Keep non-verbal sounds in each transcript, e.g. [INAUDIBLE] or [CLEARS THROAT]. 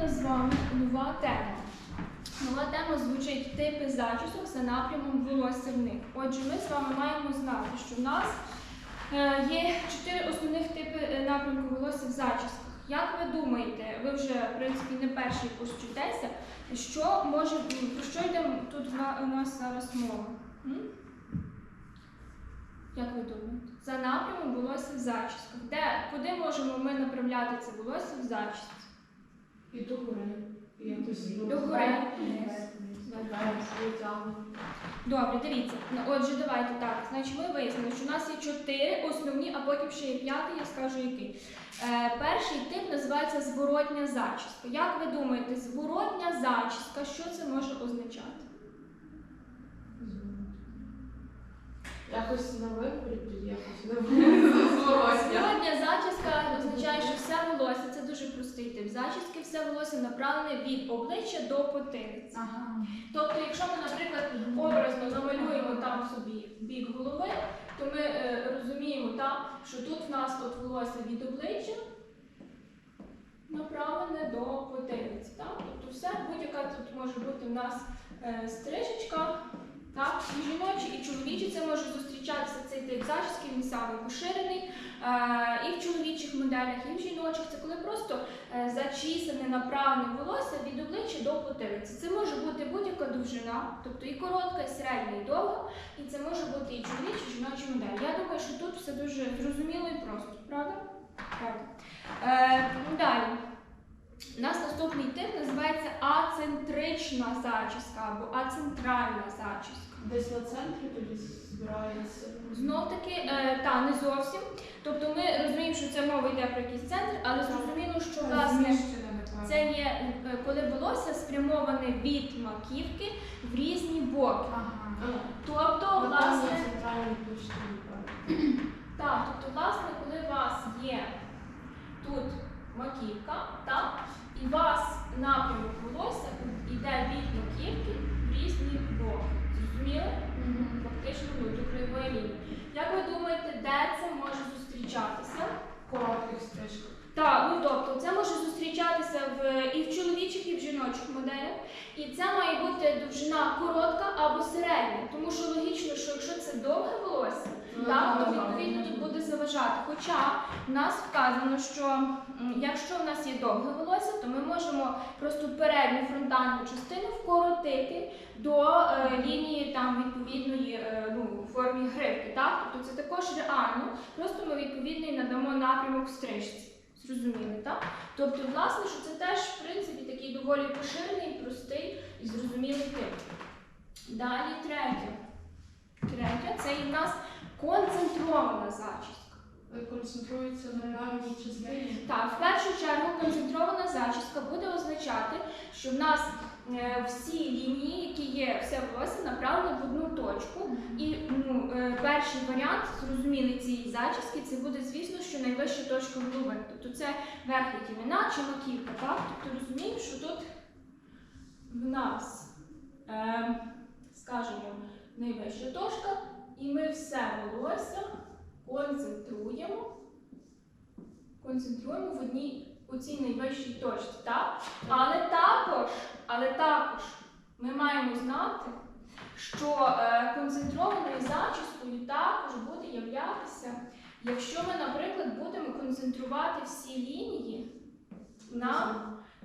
нас з вами нова тема. Нова тема звучить типи зачісок за напрямом волосся в них. Отже, ми з вами маємо знати, що в нас е, є чотири основних типи е, напрямку волосся в зачісках. Як ви думаєте, ви вже в принципі не перший курс вчитеся, що може про що йде тут у нас зараз мова? Як ви думаєте? За напрямом волосся в зачісках. Де, куди можемо ми направляти це волосся в зачісці? І до гори. І якось До гори. Добре, дивіться. Ну, Отже, давайте так. Значить, ми вияснили, що у нас є чотири основні, а потім ще є п'ятий, я скажу який. Е, перший тип називається зворотня зачіска. Як ви думаєте, зворотня зачіска, що це може означати? Якось на виворіт, якось на виворіт. Зворотня зачіска означає, що все волосся, це дуже простий тип зачіски, все волосся направлене від обличчя до потилиці. Ага. Тобто, якщо ми, наприклад, образно намалюємо там собі бік голови, то ми е, розуміємо, там, що тут в нас от волосся від обличчя направлене до потилиці. Так? Тобто все, будь-яка тут може бути в нас е, стрижечка. Так, і жіночі, і чоловічі це може зустрічатися цей тип зачіски, він самий поширений. Е, і в моделях, і в жіночих. Це коли просто е, зачісане направлене волосся від обличчя до потилиці. Це може бути будь-яка довжина, тобто і коротка, і середня, і довга, і це може бути і чоловічі, і жіночі моделі. Я думаю, що тут все дуже зрозуміло і просто, правда? Правда. Е, далі. У нас наступний тип називається ацентрична зачіска або ацентральна зачіска. Десь на центрі тоді збирається. Знов таки, е, та не зовсім. Тобто ми розуміємо, що це мова йде про якийсь центр, але зрозуміло, що власне це є е, коли волосся спрямоване від маківки в різні боки. Ага. Тобто, власне, центральний [CLEARS THROAT] так, тобто, власне, коли у вас є тут маківка, так, і у вас напрямок волосся йде від маківки в різні боки. Зрозуміли? Фактично ну, до кривої лінії. Як ви де це може зустрічатися? Коротких стрижках. Так, ну тобто це може зустрічатися в і в чоловічих, і в жіночих моделях. І це має бути довжина коротка або середня, тому що логічно, що якщо це довге волосся, так, то відповідно тут буде заважати. Хоча в нас вказано, що якщо в нас є довге волосся, то ми можемо просто передню фронтальну частину вкоротити до е, лінії там відповідної е, ну, формі гривки. Так? Тобто це також реально, просто ми відповідний надамо напрямок в стрижці. Зрозуміли, так? Тобто, власне, що це теж, в принципі, такий доволі поширений, простий і зрозумілий тип. Далі третє. Третє це і в нас концентрована зачіска. Концентрується на певній частині. Так, в першу чергу концентрована зачіска буде означати, що в нас е, всі лінії, які є все волосся, направлені в одну точку. І ну, е, перший варіант зрозумілий цієї зачіски, це буде, звісно, що найвища точка голови. Тобто це верхня кімена чи маківка. Так? Тобто розуміємо, що тут в нас, е, скажімо, найвища точка, і ми все волосся концентруємо концентруємо в одній у цій найвищій точці, так? Але також, але також ми маємо знати, що е, концентрованою зачіскою також буде являтися, якщо ми, наприклад, будемо концентрувати всі лінії на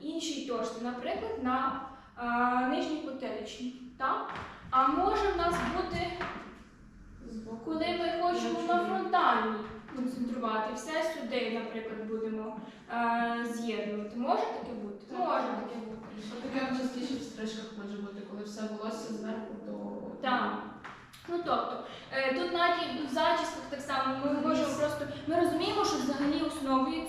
іншій точці, наприклад, на е, нижній потиличній. А може в нас бути. Коли ми хочемо на фронтальній концентрувати, все сюди, наприклад, будемо е, з'єднувати. Може таке бути? Так. Може таке бути. Таке частіше в стрижках може бути, коли все волосся зверху до. Так. Ну тобто, е, тут навіть в зачісках так само ми можемо просто. Ми розуміємо, що взагалі основою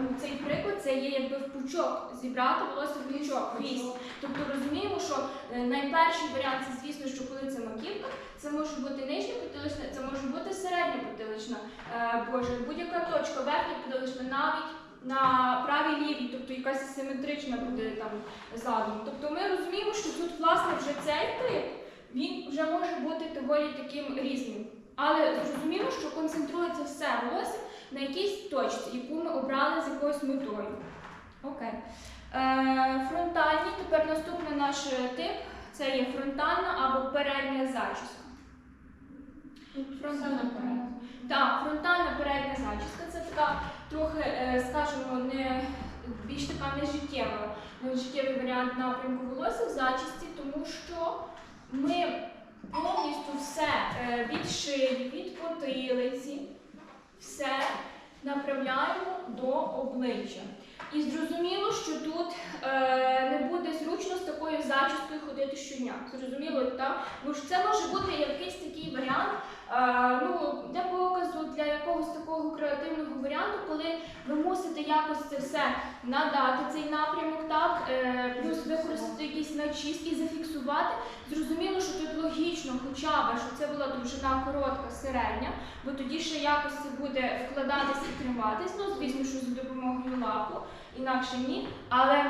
ну, цей приклад це є якби в пучок, зібрати волосся в пучок, в хвіст. Тобто розуміємо, що е, найперший варіант це, звісно, що коли це маківка, це може бути нижня потилична, це може бути середня потилична, е, боже, будь-яка точка, верхня потилична, навіть на правій лівій, тобто якась асиметрична буде там задум. Тобто ми розуміємо, що тут власне вже цей тип, він вже може бути доволі таким різним. Але зрозуміло, що концентрується все волосся на якійсь точці, яку ми обрали з якоюсь метою. Окей. Е, фронтальні, тепер наступний наш тип це є фронтальна або передня зачіска. Все наперед. Так, фронтальна передня зачіска це така трохи, е, скажімо, не більш така нежиттєва, нежиттєвий варіант напрямку волосся в зачісті, тому що ми повністю все е, від від потилиці, все направляємо до обличчя. І зрозуміло, що тут е, не буде зручно з такою зачісткою ходити щодня. Зрозуміло, так? Бо ж це може бути якийсь такий варіант, е, ну, креативного варіанту, коли ви мусите якось це все надати цей напрямок, так, е, плюс використати якийсь начіс і зафіксувати. Зрозуміло, що тут логічно, хоча б, що це була довжина коротка, середня, бо тоді ще якось це буде вкладатись і триматись. Ну, звісно, що за допомогою лапу, інакше ні. Але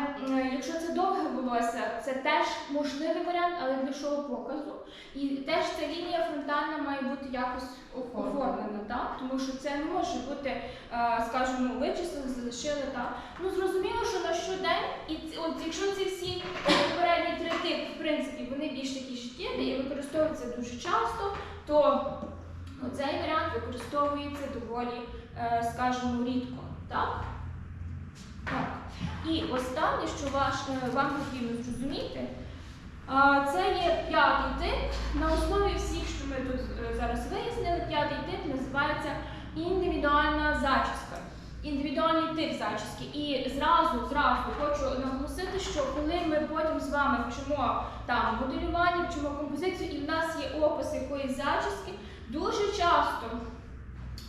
якщо це довге волосся, це теж можливий варіант, але для шоу показу. І теж ця лінія фронтальна бути якось оформлена, так? Тому що це не може бути, е, скажімо, вичислили, залишили так. Ну зрозуміло, що на щодень, і от якщо ці всі попередні три типи, в принципі, вони більш такі життєві і використовуються дуже часто, то цей варіант використовується доволі, е, скажімо, рідко. Так? Так. І останнє, що ваш, е, вам потрібно зрозуміти, це є п'ятий тип. На основі всіх, що ми тут е, зараз вияснили, п'ятий тип називається індивідуальна зачіска. Індивідуальний тип зачіски. І зразу, зразу хочу наголосити, що коли ми потім з вами вчимо там моделювання, вчимо композицію, і в нас є опис якоїсь зачіски, дуже часто,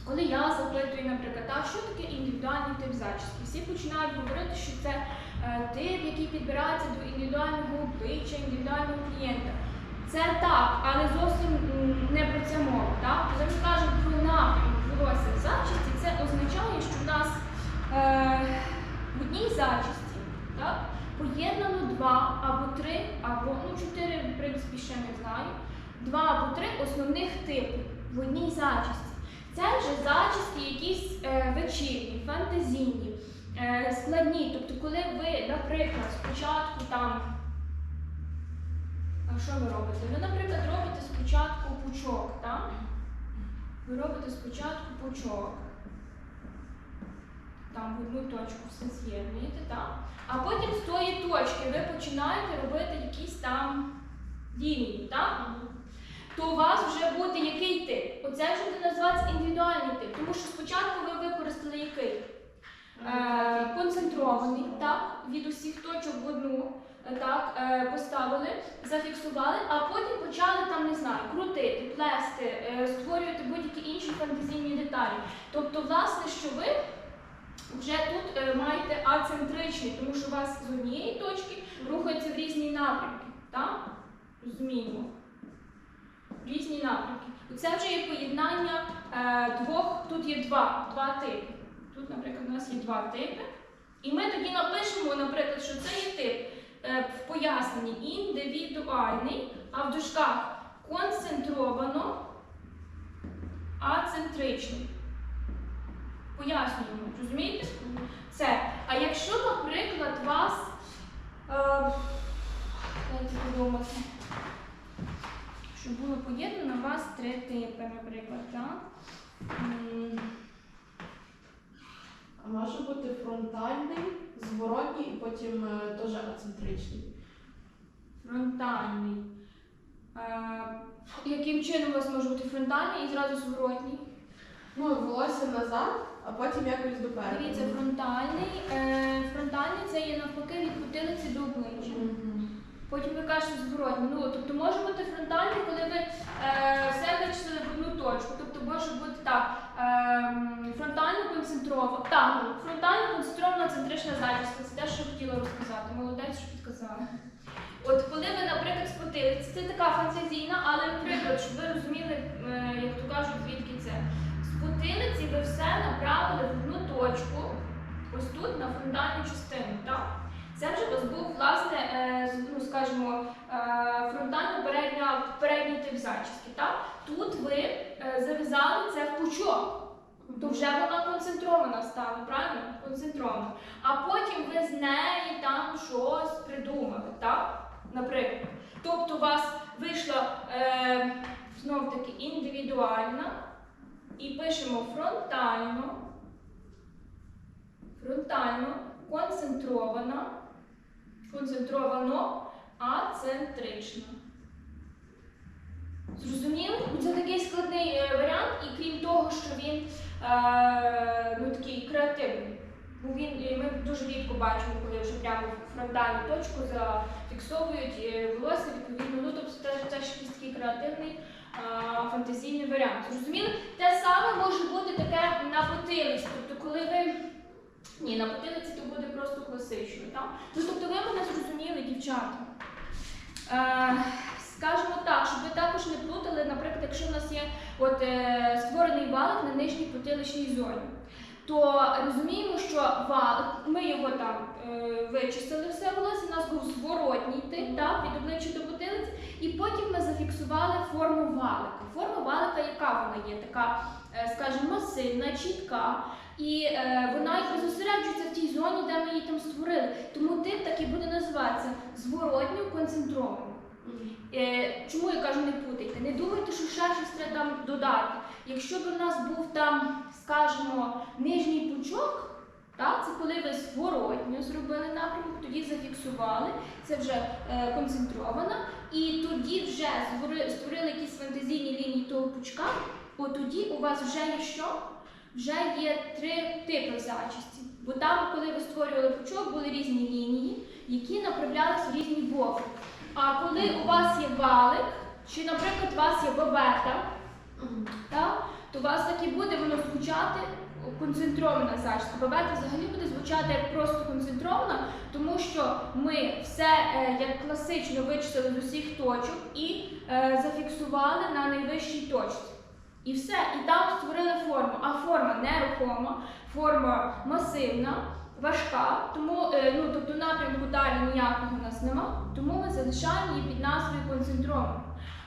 коли я запитую, наприклад, а що таке індивідуальний тип зачіски, всі починають говорити, що це е, тип, який підбирається до індивідуального обличчя, індивідуального клієнта. Це так, але зовсім не про це мова. Так? Коли ми кажемо про напрямок волосся в зачісті, це означає, що в нас е, в одній зачісті так, поєднано два або три, або ну, чотири, в принципі, ще не знаю. Два або три основних типи в одній зачісті. Це вже зачіски якісь е, вечірні, фантазійні, е, складні. Тобто, коли ви, наприклад, спочатку там. А що ви робите? Ви, наприклад, робите спочатку пучок, так? Ви робите спочатку пучок. Там одну точку все з'єднуєте, так? А потім з тої точки ви починаєте робити якісь там лінії, так? То у вас вже буде який тип? Оце вже буде називатися індивідуальний тип, тому що спочатку ви використали який? Е, концентрований, так, від усіх точок в одну е, так, е, поставили, зафіксували, а потім почали там, не знаю, крутити, плести, створювати будь-які інші фантазійні деталі. Тобто, власне, що ви вже тут маєте ацентричний, тому що у вас з однієї точки рухаються в різні напрямки. Так? Розуміємо. Різні напрямки. Це вже є поєднання е, двох, тут є два, два типи. Тут, наприклад, у нас є два типи. І ми тоді напишемо, наприклад, що це є тип е, в поясненні індивідуальний, а в дужках концентровано ацентричний. Пояснюємо, розумієте? Це. А якщо, наприклад, вас. Е, подумати. Щоб було поєднано у вас три типи, наприклад, так? А може бути фронтальний, зворотній і потім е, теж ацентричний. Фронтальний. Е, яким чином у вас може бути фронтальний і зразу зворотній? Ну, волосся назад, а потім якось допереду. Дивіться, фронтальний. Е, фронтальний це є навпаки від потилиці до обличчя. Мгм. Потім ви кажете зворотні. Ну, тобто може бути фронтальний, коли ви е, все в одну точку. Тобто може бути так, е, фронтально концентровано. Так, фронтально концентрована центрична зачіска. Це те, що хотіла розказати. Молодець, що підказала. От коли ви, наприклад, спотилися, це така фантазійна, але, наприклад, щоб ви розуміли, е, як то кажуть, звідки це. З ви все направили в одну точку, ось тут на фронтальну частину. так? Це вже у вас був, власне, е, ну, скажімо, е, фронтально передня, передній тип зачіски. Так? Тут ви зав'язали це в пучок. То вже вона концентрована стала, правильно? Концентрована. А потім ви з неї там щось придумали, так? Наприклад. Тобто у вас вийшла е, знов таки індивідуальна, і пишемо фронтально, фронтально, концентрована, концентровано, ацентрично. Зрозуміли? Ну, Це такий складний е, варіант, і крім того, що він ну, такий креативний. Бо він, ми дуже рідко бачимо, коли вже прямо фронтальну точку зафіксовують волосся, відповідно, ну тобто це, це ж якийсь такий креативний а, фантазійний варіант. Зрозуміли? Те саме може бути таке на потилиці. Тобто, коли ви. Ні, на потилиці то буде просто класично. Так? Ну, тобто ви мене зрозуміли, дівчата. Е, скажімо так, щоб ви також не плутали, якщо в нас є от, е, створений валик на нижній потиличній зоні, то розуміємо, що валик, ми його там е, вичистили все волосся, у нас був зворотній тип, так, від обличчя до потилиці, і потім ми зафіксували форму валика. Форма валика, яка вона є? Така, е, скажімо, масивна, чітка. І е, вона якби зосереджується в тій зоні, де ми її там створили. Тому тип так і буде називатися зворотньо концентрованим. Е, чому я кажу не путайте? Не думайте, що ще щось треба там додати. Якщо б у нас був там, скажімо, нижній пучок, так, це коли ви зворотньо зробили напрямок, тоді зафіксували, це вже е, концентровано, і тоді вже створили якісь фантазійні лінії того пучка, от тоді у вас вже є що? Вже є три типи зачисті. Бо там, коли ви створювали пучок, були різні лінії, які направлялися в різні боки. А коли у вас є валик, чи, наприклад, у вас є бабета, то у вас так і буде воно звучати концентрована зачіска. Бабета взагалі буде звучати як просто концентрована, тому що ми все е, як класично вичислили з усіх точок і е, зафіксували на найвищій точці. І все, і там створили форму. А форма нерухома, форма масивна, важка, тому е, ну, тобто напрямку далі ніякого у нас нема, тому ми залишаємо її під назвою концентрована.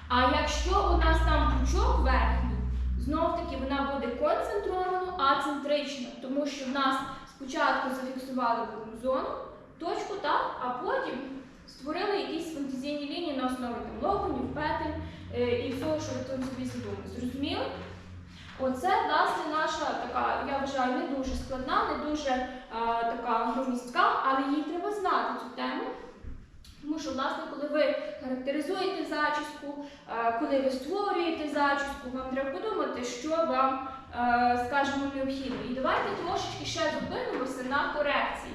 А якщо у нас там пучок верхній, знов таки вона буде концентровано, ацентрично, тому що в нас спочатку зафіксували одну зону, точку, так, а потім створили якісь фантазійні лінії на основі там, локонів, петель е, і всього, що ви там собі задумали. Зрозуміли? Оце, власне, наша така, я вважаю, не дуже складна, не дуже е, така громістка, але їй треба знати цю тему. Тому що, власне, коли ви характеризуєте зачіску, е, коли ви створюєте зачіску, вам треба подумати, що вам, е, скажімо, необхідно. І давайте трошечки ще зупинимося на корекції.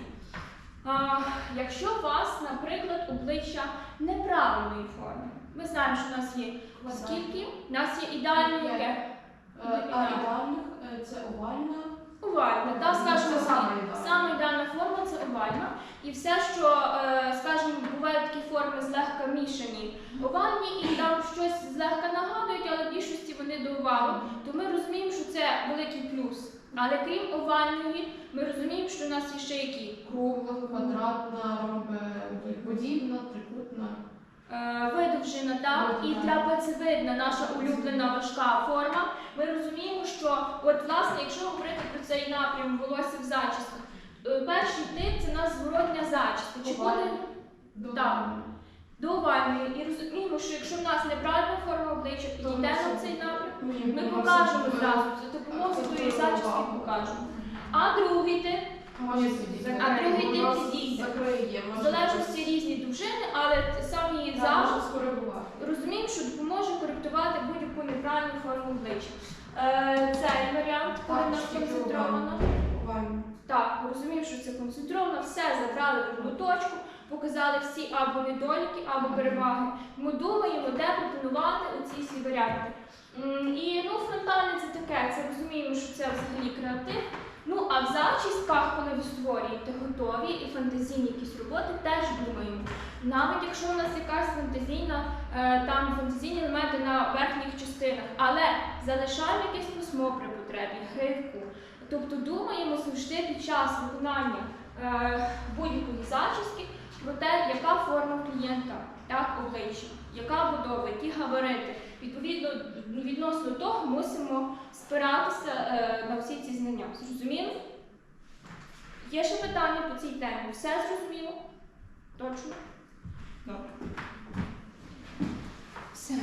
А, якщо у вас, наприклад, обличчя неправильної форми, ми знаємо, що у нас є скільки? У нас є ідеальне яке? Е, А ідеальних е, це овальна. Овальна, та скажімо, саме так. ідеальна. форма це овальна. І все, що, е, скажімо, бувають такі форми злегка мішані, овальні і там щось злегка нагадують, але в більшості вони до овалу, то ми розуміємо, що це великий плюс. Але крім овальної, ми розуміємо, що у нас є ще які Кругла, квадратна, ромбоподібна, трикутна. Е, видовжена, так, і трапецевидна, наша улюблена важка форма. Ми розуміємо, що от власне, якщо говорити про цей напрям волосся в зачісках, е, перший тип це у нас зворотня зачіска. Чи буде. Так. до овальної? І розуміємо, що якщо в нас неправильна форма обличчя, То підійде ми на цей напрям, Ми покажемо зразу за допомогою тої зачіски покажемо. А другий тип Може сидіти. А другий Воно підійде. Закриє. залежності різні довжини, але сам її Так, завжди. Розуміємо, що допоможе коректувати будь-яку неправильну форму обличчя. Е, цей варіант, коли Так, нас концентровано. Так, розуміємо, що це концентровано, все забрали в одну точку, показали всі або недоліки, або переваги. Ми думаємо, де пропонувати оці всі варіанти. М, І ну, фронтальне це таке, це розуміємо, що це взагалі креатив. Ну, а в зачісках, коли ви створюєте готові і фантазійні якісь роботи, теж думаємо. Навіть якщо у нас якась фантазійна, е, там фантазійні елементи на верхніх частинах, але залишаємо якесь письмо при потребі, гривку. Тобто думаємо завжди під час виконання е, будь-якої зачіски про те, яка форма клієнта, так, обличчя, яка будова, які габарити. Відповідно, відносно того мусимо спиратися е, на всі ці знання. Зрозуміло? Є ще питання по цій темі? Все зрозуміло? Точно? Добре. Все.